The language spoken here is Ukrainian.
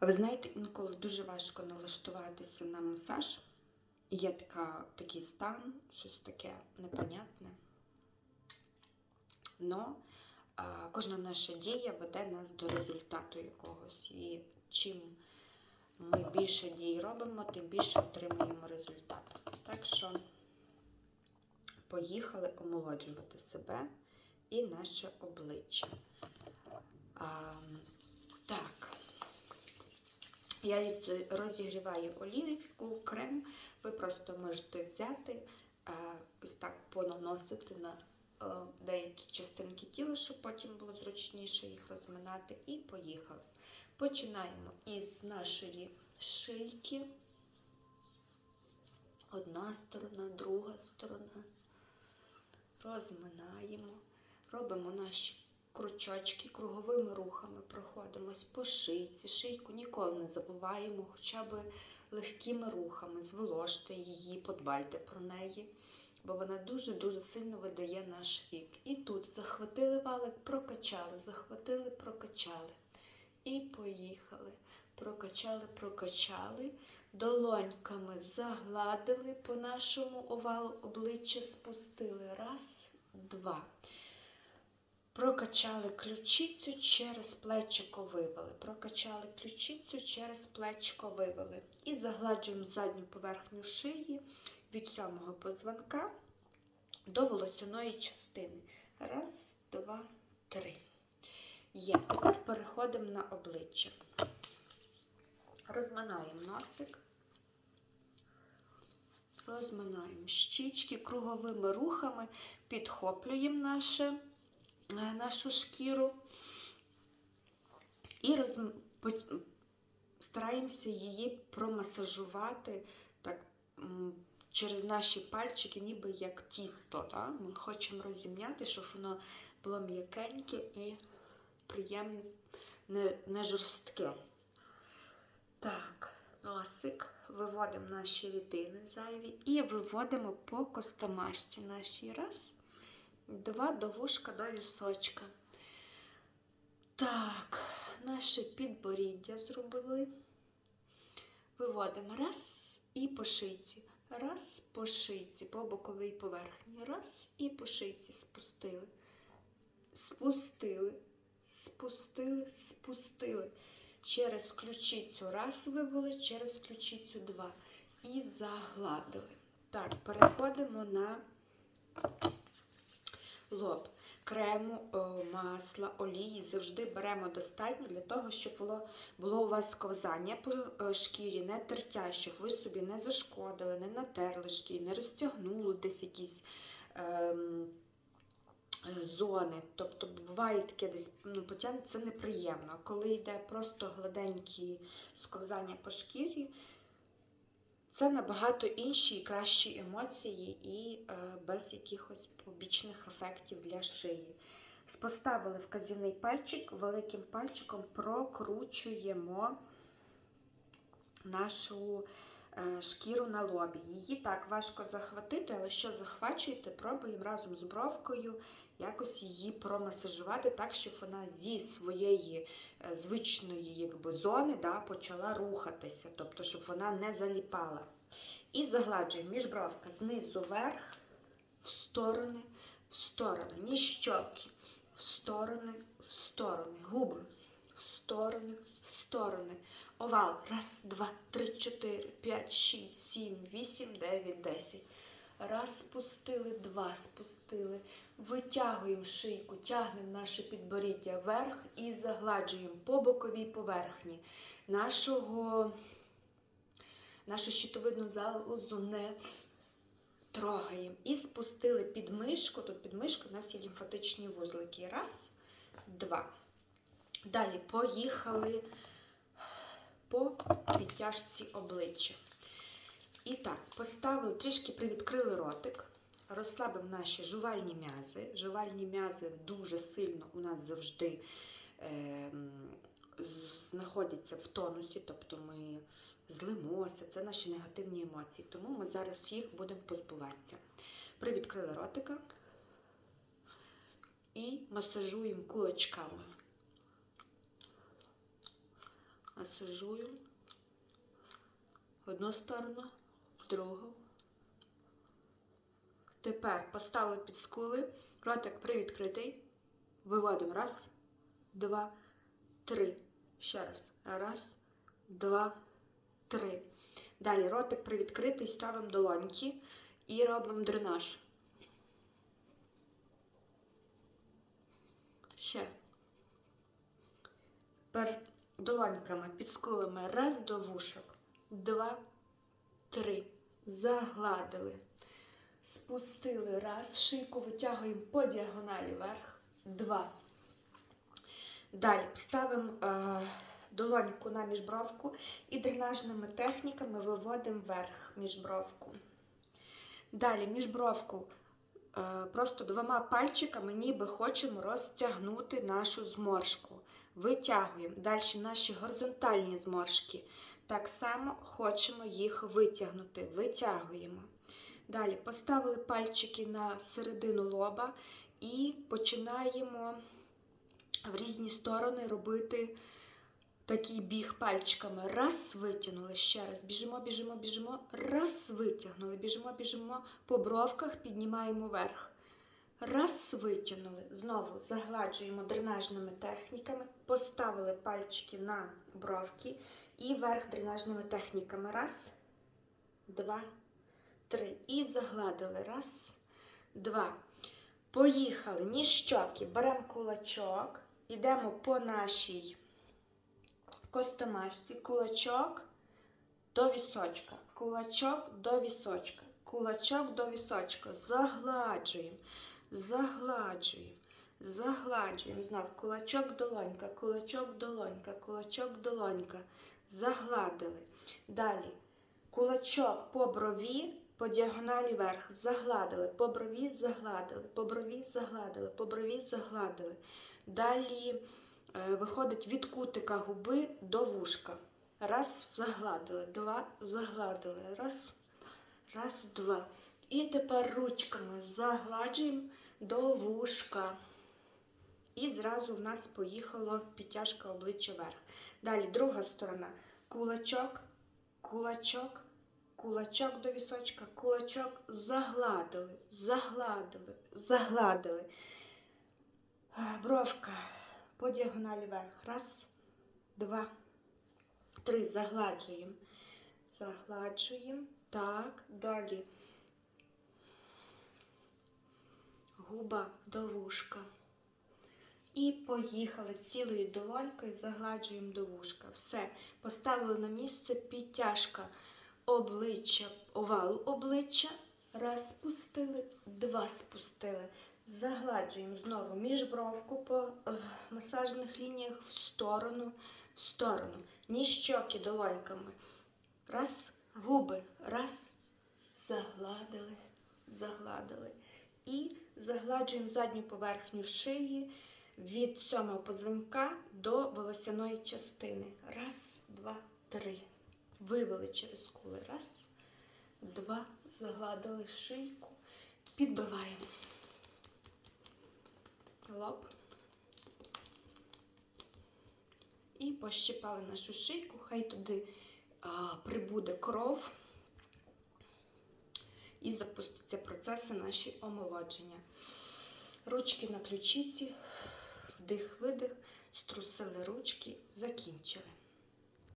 Ви знаєте, інколи дуже важко налаштуватися на масаж. Є така, такий стан, щось таке непонятне. Но а, кожна наша дія веде нас до результату якогось. І чим ми більше дій робимо, тим більше отримуємо результат. Так що поїхали омолоджувати себе і наше обличчя. А, так. Я розігріваю олійку, крем. Ви просто можете взяти, е, ось так понаносити на е, деякі частинки тіла, щоб потім було зручніше їх розминати. І поїхали. Починаємо із нашої шийки. Одна сторона, друга сторона. Розминаємо. Робимо наші кручочки, круговими рухами проходимось по шийці. Шийку ніколи не забуваємо, хоча б легкими рухами. Зволожте її, подбайте про неї, бо вона дуже-дуже сильно видає наш вік. І тут захватили валик, прокачали, захватили, прокачали. І поїхали. Прокачали, прокачали. Долоньками загладили по нашому овалу обличчя, спустили. Раз, два. Прокачали ключицю через плечико вивели. Прокачали ключицю через плечико вивели. І загладжуємо задню поверхню шиї від сьомого позвонка до волосяної частини. Раз, два, три. Є. Тепер переходимо на обличчя. Розминаємо носик. Розминаємо щічки круговими рухами, підхоплюємо наше нашу шкіру і роз... стараємося її промасажувати так, через наші пальчики, ніби як тісто. Да? Ми хочемо розім'яти, щоб воно було м'якеньке і приємне, не, не жорстке. Так, носик. Виводимо наші рідини зайві і виводимо по костомашці нашій. Раз, два до вушка до вісочка. Так, наше підборіддя зробили. Виводимо раз і по шийці. Раз по шийці, по боковій поверхні. Раз і по шийці спустили. Спустили, спустили, спустили. Через ключицю раз вивели, через ключицю два. І загладили. Так, переходимо на лоб. Крему, масла, олії завжди беремо достатньо для того, щоб було, було у вас ковзання по е, шкірі, не тертя, щоб ви собі не зашкодили, не натерли шкірі, не розтягнули десь якісь ем, е, зони. Тобто буває таке десь ну, потягнути, це неприємно. Коли йде просто гладенькі сковзання по шкірі, це набагато інші і кращі емоції і е, без якихось побічних ефектів для шиї. Поставили вказівний пальчик, великим пальчиком прокручуємо нашу шкіру на лобі. Її так важко захватити, але що захвачуєте, пробуємо разом з бровкою якось її промасажувати так, щоб вона зі своєї е, звичної якби, зони да, почала рухатися, тобто, щоб вона не заліпала. І загладжуємо міжбровка знизу вверх, в сторони, в сторони, ні щоки, в сторони, в сторони, губи, в сторони, в сторони. Овал. Раз, два, три, чотири, п'ять, шість, сім, вісім, дев'ять, десять. Раз спустили, два спустили. Витягуємо шийку, тягнемо наше підборіддя вверх і загладжуємо по боковій поверхні нашого, нашу щитовидну залозу не трогаємо. І спустили підмишку. Тут підмишка у нас є лімфатичні вузлики. Раз, два. Далі поїхали по підтяжці обличчя. І так, поставили, трішки привідкрили ротик, розслабимо наші жувальні м'язи. Жувальні м'язи дуже сильно у нас завжди е, знаходяться в тонусі, тобто ми злимося, це наші негативні емоції. Тому ми зараз їх будемо позбуватися. Привідкрили ротика і масажуємо кулачками. Масажую. Одну сторону, другу. Тепер поставили під скули, ротик привідкритий. Виводимо. Раз, два, три. Ще раз. Раз, два, три. Далі ротик привідкритий, ставимо долоньки і робимо дренаж. Ще. Долоньками під скулами. Раз до вушок. Два, три. Загладили. Спустили. Раз. Шийку витягуємо по діагоналі вверх. Два. Далі ставимо е, долоньку на міжбровку і дренажними техніками виводимо вверх міжбровку. Далі міжбровку просто двома пальчиками ніби хочемо розтягнути нашу зморшку. Витягуємо. Далі наші горизонтальні зморшки. Так само хочемо їх витягнути. Витягуємо. Далі поставили пальчики на середину лоба і починаємо в різні сторони робити такий біг пальчиками. Раз, витягнули, ще раз. Біжимо, біжимо, біжимо. Раз, витягнули. Біжимо, біжимо по бровках, піднімаємо вверх. Раз, витягнули. Знову загладжуємо дренажними техніками. Поставили пальчики на бровки і вверх дренажними техніками. Раз, два, три. І загладили. Раз, два. Поїхали. Ні щоки. Беремо кулачок. Йдемо по нашій костомашці. Кулачок до вісочка. Кулачок до вісочка. Кулачок до вісочка. Загладжуємо. Загладжуємо. Загладжуємо. Знов кулачок долонька, кулачок долонька, кулачок долонька. Загладили. Далі. Кулачок по брові, по діагоналі вверх. Загладили. По брові загладили. По брові загладили. По брові загладили. Далі виходить від кутика губи до вушка. Раз, загладили. Два, загладили. Раз, раз, два. І тепер ручками загладжуємо до вушка. І зразу в нас поїхало підтяжка обличчя вверх. Далі друга сторона. Кулачок, кулачок, кулачок до вісочка, кулачок загладили, загладили, загладили. Е, Бровка по діагоналі вверх. Раз, два, три. Загладжуємо. Загладжуємо. Так, далі. Губа до вушка. І поїхали цілою долонькою, загладжуємо до вушка. Все. Поставили на місце підтяжка обличчя, овалу обличчя. Раз спустили, два спустили. Загладжуємо знову міжбровку по е, масажних лініях в сторону, в сторону. Ні щоки долоньками. Раз, губи, раз, загладили, загладили. І загладжуємо задню поверхню шиї від сьомого позвонка до волосяної частини. Раз, два, три. Вивели через скули. Раз, два, загладили шийку, підбиваємо. Лоб. І пощипали нашу шийку, хай туди а, прибуде кров і запустяться процеси наші омолодження. Ручки на ключиці, вдих-видих, струсили ручки, закінчили.